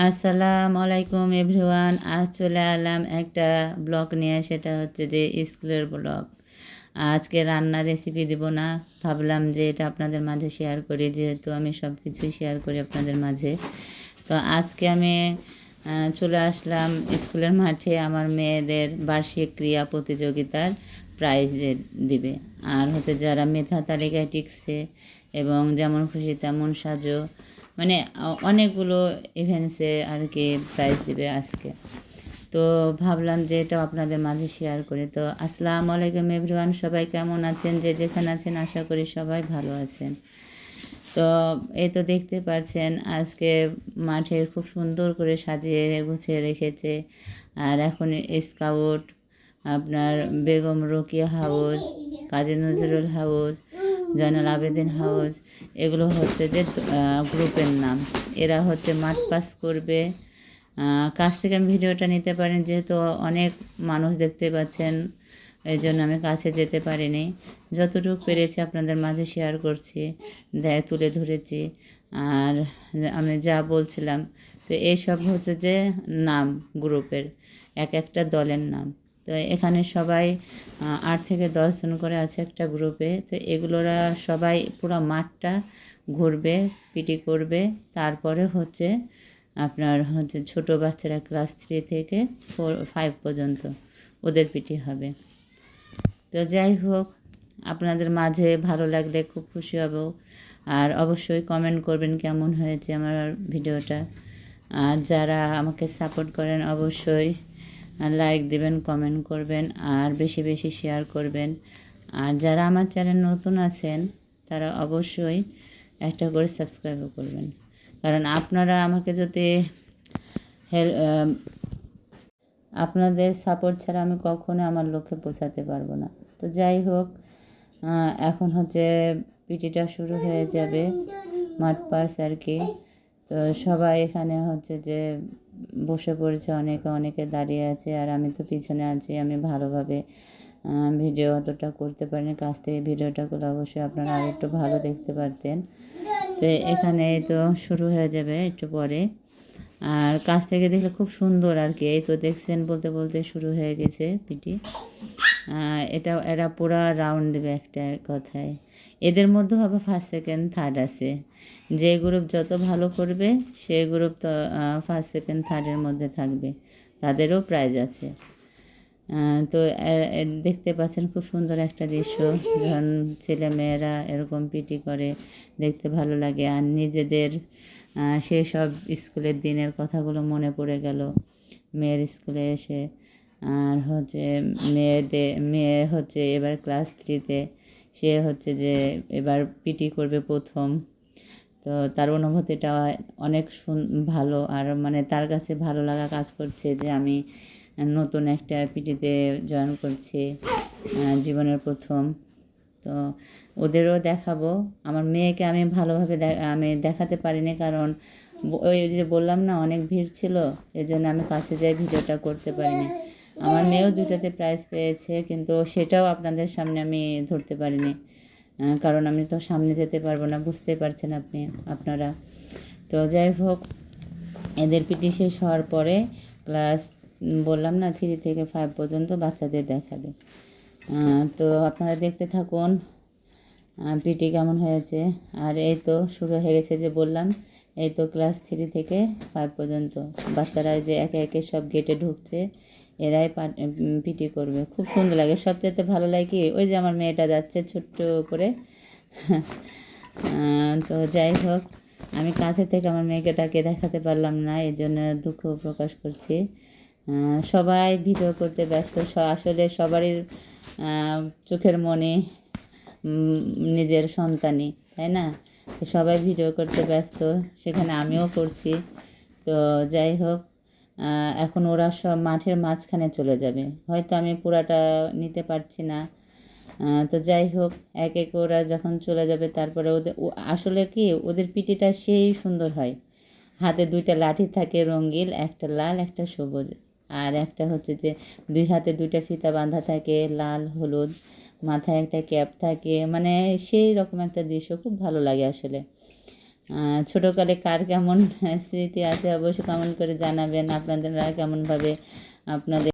আসসালামু আলাইকুম এভরিওয়ান। আজ চলে এলাম একটা ব্লগ নিয়ে, সেটা হচ্ছে যে স্কুলের ব্লগ। আজকে রান্নার রেসিপি দিব না। ভাবলাম যে এটা আপনাদের মাঝে শেয়ার করি, যেহেতু আমি সব কিছুই শেয়ার করি আপনাদের মাঝে। তো আজকে আমি চলে আসলাম স্কুলের মাঠে আমার মেয়েদের বার্ষিক ক্রিয়া প্রতিযোগিতার প্রাইজ দিবে। আর হচ্ছে যারা মেধা তালিকায় টিকছে এবং যেমন খুশি তেমন সাজো। মানে অনেকগুলো ইভেন্টসে আর কি প্রাইজ দিবে আজকে। তো ভাবলাম যে এটাও আপনাদের মাঝে শেয়ার করি। তো আসসালামু আলাইকুম এভরিওয়ান সবাই কেমন আছেন? যে যেখানে আছেন, আশা করি সবাই ভালো আছেন। তো এই তো দেখতে পাচ্ছেন আজকে মাঠের খুব সুন্দর করে সাজিয়ে গুছিয়ে রেখেছে। আর এখন স্কাউট আপনার Begum Rokeya house Kazi Nazrul house Zainal Abedin house, এগুলো হচ্ছে যে গ্রুপের নাম। এরা হচ্ছে মাঠ পাস করবে। কাছ থেকে আমি ভিডিওটা নিতে পারেন, যেহেতু অনেক মানুষ দেখতে পাচ্ছেন, এই জন্য আমি কাছে যেতে পারিনি। যতটুকু পেরেছি আপনাদের মাঝে শেয়ার করছি, দেয়, তুলে ধরেছি। আর আমি যা বলছিলাম, তো এইসব হচ্ছে যে, নাম, গ্রুপের, এক একটা দলের নাম। তো এখানে সবাই আট থেকে দশজন করে আছে একটা গ্রুপে তো এগুলোরা সবাই পুরো মাঠটা ঘুরবে পিটি করবে। তারপরে হচ্ছে আপনার হচ্ছে ছোট বাচ্চারা ক্লাস থ্রি থেকে ফোর ফাইভ পর্যন্ত ওদের পিটি হবে। তো যাই হোক, আপনাদের মাঝে ভালো লাগলে খুব খুশি হব। আর অবশ্যই কমেন্ট করবেন কেমন হয়েছে আমার ভিডিওটা। আর যারা আমাকে সাপোর্ট করেন অবশ্যই লাইক দিবেন কমেন্ট করবেন, আর বেশি বেশি শেয়ার করবেন। আর যারা আমার চ্যানেল নতুন আছেন, তারা অবশ্যই একটা করে সাবস্ক্রাইবও করবেন। কারণ আপনারা আমাকে যদি আপনাদের সাপোর্ট ছাড়া আমি কখনো আমার লক্ষ্যে পৌঁছাতে পারব না। তো যাই হোক এখন হচ্ছে পিটিটা শুরু হয়ে যাবে মাঠ পার্স আর কি। তো সবাই এখানে হচ্ছে যে বসে পড়েছে, অনেকে অনেকে দাঁড়িয়ে আছে আর আমি তো পিছনে আছি, আমি ভালোভাবে ভিডিও অতটা করতে পারিনি। কাছ থেকে ভিডিওটা করলে অবশ্যই আপনারা আর একটু ভালো দেখতে পারতেন। তো এখানে তো শুরু হয়ে যাবে একটু পরে। আর কাছ থেকে দেখলে খুব সুন্দর আর কি, এই তো দেখছেন বলতে বলতে শুরু হয়ে গেছে পিটি এটা, এরা পুরা রাউন্ড দেবে একটা কথায়। এদের মধ্যে হবে ফার্স্ট সেকেন্ড থার্ড আছে। যে গ্রুপ যত ভালো করবে সেই গ্রুপ তো ফার্স্ট সেকেন্ড থার্ডের মধ্যে থাকবে। তাদেরও প্রাইজ আছে। তো দেখতে পাচ্ছেন খুব সুন্দর একটা দৃশ্য। যখন ছেলে মেয়েরা এরকম পিটি করে, দেখতে ভালো লাগে। আর নিজেদের সেই সব স্কুলের দিনের কথাগুলো মনে পড়ে গেল। মেয়ের স্কুলে এসে, আর হচ্ছে মেয়েদের মেয়ে হচ্ছে এবার ক্লাস থ্রিতে সে হচ্ছে যে এবার পিটি করবে প্রথম। তো তার অনুভূতিটা অনেক ভালো আর মানে তার কাছে ভালো লাগা কাজ করছে যে আমি নতুন একটা পিটিতে জয়েন করছি জীবনের প্রথম। তো ওদেরও দেখাবো। আমার মেয়েকে আমি ভালোভাবে আমি দেখাতে পারিনি কারণ ওই যে বললাম না, অনেক ভিড় ছিল এই জন্য আমি কাছে যাই ভিডিওটা করতে পারিনি। আমার মেয়েও দুটাতে প্রাইজ পেয়েছে, কিন্তু সেটাও আপনাদের সামনে আমি ধরতে পারিনি। কারণ আমি তো সামনে যেতে পারব না, বুঝতে পারছেন আপনি, আপনারা। তো যাই হোক, এদের পিটি শেষ হওয়ার পরে ক্লাস বললাম না থ্রি থেকে ফাইভ পর্যন্ত বাচ্চাদের দেখাবে। তো আপনারা দেখতে থাকুন পিটি কেমন হয়েছে। আর এই তো শুরু হয়ে গেছে যে বললাম, এই তো ক্লাস থ্রি থেকে ফাইভ পর্যন্ত। বাচ্চারা যে একে একে সব গেটে ঢুকছে এরাই পিটি করবে। খুব সুন্দর লাগে। সবচেয়ে ভালো লাগে কি, ওই যে আমার মেয়েটা যাচ্ছে ছোট্ট করে। তো যাই হোক, আমি কাছে থেকে আমার মেয়েকে তাকে দেখাতে পারলাম না এই জন্য দুঃখ প্রকাশ করছি। সবাই ভিডিও করতে ব্যস্ত আসলে সবারই চোখের মনে নিজের সন্তানই, তাই না? সবাই ভিডিও করতে ব্যস্ত, সেখানে আমিও করছি। তো যাই হোক এখন ওরা সব মাঠের মাঝখানে চলে যাবে। হয়তো আমি পুরাটা নিতে পারছি না। তো যাই হোক, এক এক ওরা যখন চলে যাবে, তারপরে ওদের আসলে কি, ওদের পিটিটা সেই সুন্দর হয়। হাতে দুইটা লাঠি থাকে রঙিন একটা লাল, একটা সবুজ। আর একটা হচ্ছে যে, দুই হাতে দুইটা ফিতা বাঁধা থাকে, লাল, হলুদ। মাথায় একটা ক্যাপ থাকে। মানে সেই রকম একটা দৃশ্য খুব ভালো লাগে আসলে। ছোটোকালে কার কেমন স্মৃতি আছে অবশ্যই কমেন্ট করে জানাবেন। আপনাদেররা কেমনভাবে আপনাদের